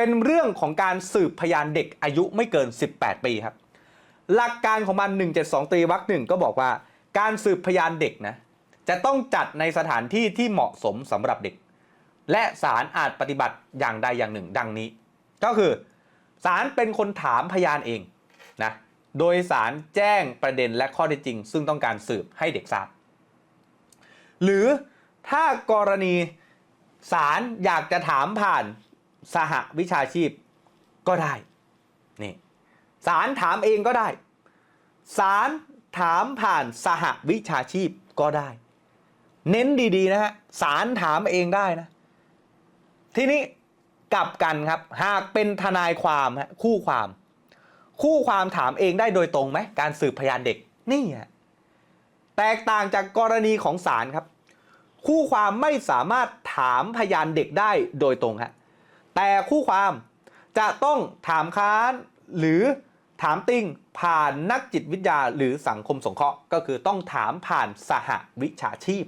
เป็นเรื่องของการสืบพยานเด็กอายุไม่เกิน 18 ปีครับ หลักการของมัน 172ตรีวรรคหนึ่งก็บอกว่า การสืบพยานเด็กนะจะต้องจัดในสถานที่ที่เหมาะสมสำหรับเด็ก และศาลอาจปฏิบัติอย่างใดอย่างหนึ่ง ดังนี้ ก็คือศาลเป็นคนถามพยานเองนะโดยศาลแจ้งประเด็นและข้อเท็จจริง ซึ่งต้องการสืบให้เด็กทราบ หรือถ้ากรณีศาลอยากจะถามผ่าน สหวิชาชีพก็ได้นี่ศาลถามเองก็ได้ศาลถามผ่านสหวิชาชีพก็ได้ เน้นดีๆนะฮะศาลถามเองได้นะ ทีนี้กลับกันครับ หากเป็นทนายความฮะคู่ความ คู่ความถามเองได้โดยตรงไหมการสืบพยานเด็กนี่ฮะแตกต่างจากกรณีของศาลครับ คู่ความไม่สามารถถามพยานเด็กได้โดยตรงฮะ แต่คู่ความจะต้องถามค้านหรือถามติงผ่านนักจิตวิทยาหรือสังคมสงเคราะห์ ก็คือต้องถามผ่านสหวิชาชีพ